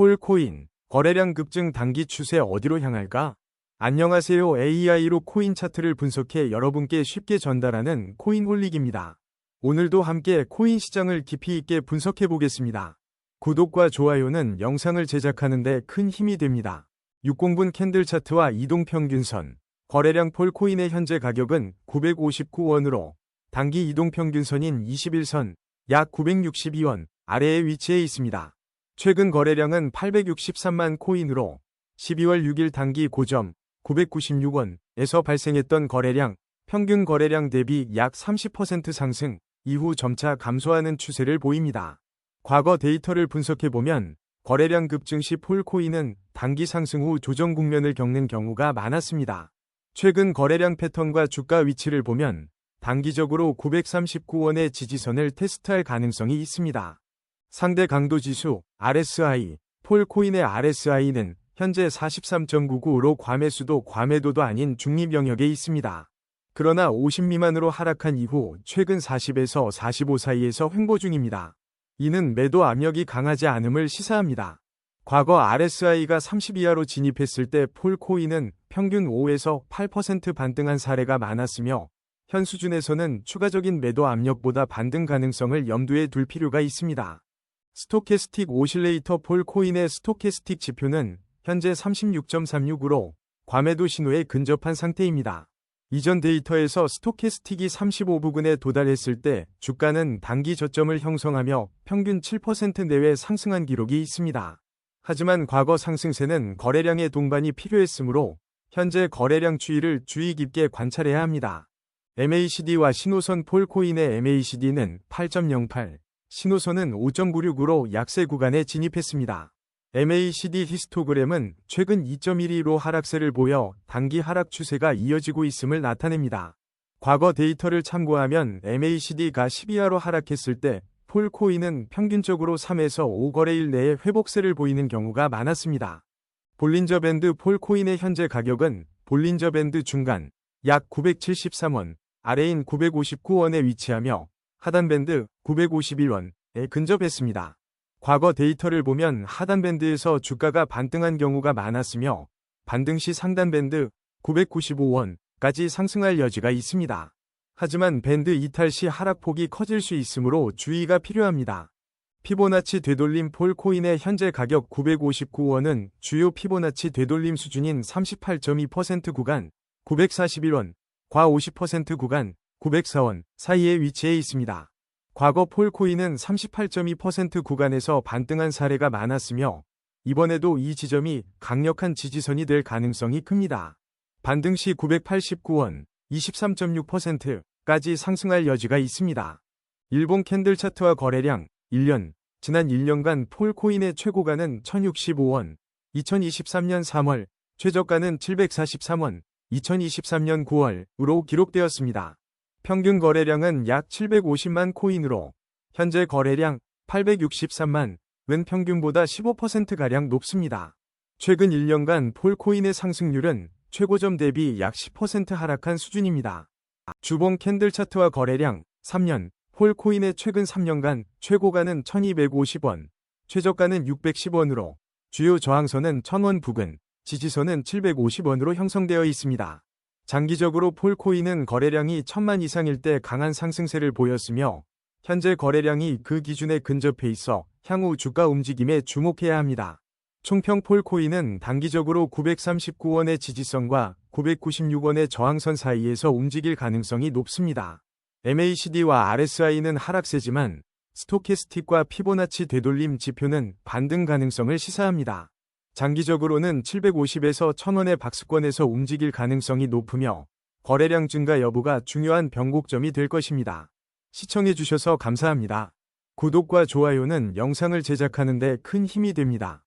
폴코인, 거래량 급증 단기 추세 어디로 향할까? 안녕하세요. AI로 코인 차트를 분석해 여러분께 쉽게 전달하는 코인홀릭입니다. 오늘도 함께 코인 시장을 깊이 있게 분석해 보겠습니다. 구독과 좋아요는 영상을 제작하는데 큰 힘이 됩니다. 60분 캔들 차트와 이동 평균선, 거래량 폴코인의 현재 가격은 959원으로 단기 이동 평균선인 21선 약 962원 아래에 위치해 있습니다. 최근 거래량은 863만 코인으로 12월 6일 단기 고점 996원에서 발생했던 거래량, 평균 거래량 대비 약 30% 상승 이후 점차 감소하는 추세를 보입니다. 과거 데이터를 분석해보면 거래량 급증 시 폴코인은 단기 상승 후 조정 국면을 겪는 경우가 많았습니다. 최근 거래량 패턴과 주가 위치를 보면 단기적으로 939원의 지지선을 테스트할 가능성이 있습니다. 상대 강도 지수 RSI, 폴코인의 RSI는 현재 43.99로 과매수도 과매도도 아닌 중립 영역에 있습니다. 그러나 50 미만으로 하락한 이후 최근 40에서 45 사이에서 횡보 중입니다. 이는 매도 압력이 강하지 않음을 시사합니다. 과거 RSI가 30 이하로 진입했을 때 폴코인은 평균 5에서 8% 반등한 사례가 많았으며 현 수준에서는 추가적인 매도 압력보다 반등 가능성을 염두에 둘 필요가 있습니다. 스토캐스틱 오실레이터 폴 코인의 스토캐스틱 지표는 현재 36.36으로 과매도 신호에 근접한 상태입니다. 이전 데이터에서 스토캐스틱이 35부근에 도달했을 때 주가는 단기 저점을 형성하며 평균 7% 내외 상승한 기록이 있습니다. 하지만 과거 상승세는 거래량의 동반이 필요했으므로 현재 거래량 추이를 주의 깊게 관찰해야 합니다. MACD와 신호선 폴코인의 MACD는 8.08, 신호선은 5.96으로 약세 구간에 진입했습니다. MACD 히스토그램은 최근 2.12로 하락세를 보여 단기 하락 추세가 이어지고 있음을 나타냅니다. 과거 데이터를 참고하면 MACD가 12하로 하락했을 때 폴코인은 평균적으로 3에서 5거래일 내에 회복세를 보이는 경우가 많았습니다. 볼린저 밴드 폴코인의 현재 가격은 볼린저 밴드 중간 약 973원, 아래인 959원에 위치하며 하단 밴드 951원에 근접했습니다. 과거 데이터를 보면 하단 밴드에서 주가가 반등한 경우가 많았으며 반등 시 상단 밴드 995원까지 상승할 여지가 있습니다. 하지만 밴드 이탈 시 하락폭이 커질 수 있으므로 주의가 필요합니다. 피보나치 되돌림 폴코인의 현재 가격 959원은 주요 피보나치 되돌림 수준인 38.2% 구간 941원, 과 50% 구간 904원 사이에 위치해 있습니다. 과거 폴코인은 38.2% 구간에서 반등한 사례가 많았으며 이번에도 이 지점이 강력한 지지선이 될 가능성이 큽니다. 반등 시 989원 23.6%까지 상승할 여지가 있습니다. 일본 캔들 차트와 거래량 1년 지난 1년간 폴코인의 최고가는 1065원 2023년 3월 최저가는 743원 2023년 9월으로 기록되었습니다. 평균 거래량은 약 750만 코인으로 현재 거래량 863만 은 평균보다 15%가량 높습니다. 최근 1년간 폴코인의 상승률은 최고점 대비 약 10% 하락한 수준입니다. 주봉 캔들 차트와 거래량 3년 폴코인의 최근 3년간 최고가는 1250원, 최저가는 610원으로 주요 저항선은 1000원 부근, 지지선은 750원으로 형성되어 있습니다. 장기적으로 폴코인은 거래량이 천만 이상일 때 강한 상승세를 보였으며 현재 거래량이 그 기준에 근접해 있어 향후 주가 움직임에 주목해야 합니다. 총평 폴코인은 단기적으로 939원의 지지선과 996원의 저항선 사이에서 움직일 가능성이 높습니다. MACD와 RSI는 하락세지만 스토캐스틱과 피보나치 되돌림 지표는 반등 가능성을 시사합니다. 장기적으로는 750에서 1000원의 박스권에서 움직일 가능성이 높으며 거래량 증가 여부가 중요한 변곡점이 될 것입니다. 시청해주셔서 감사합니다. 구독과 좋아요는 영상을 제작하는 데 큰 힘이 됩니다.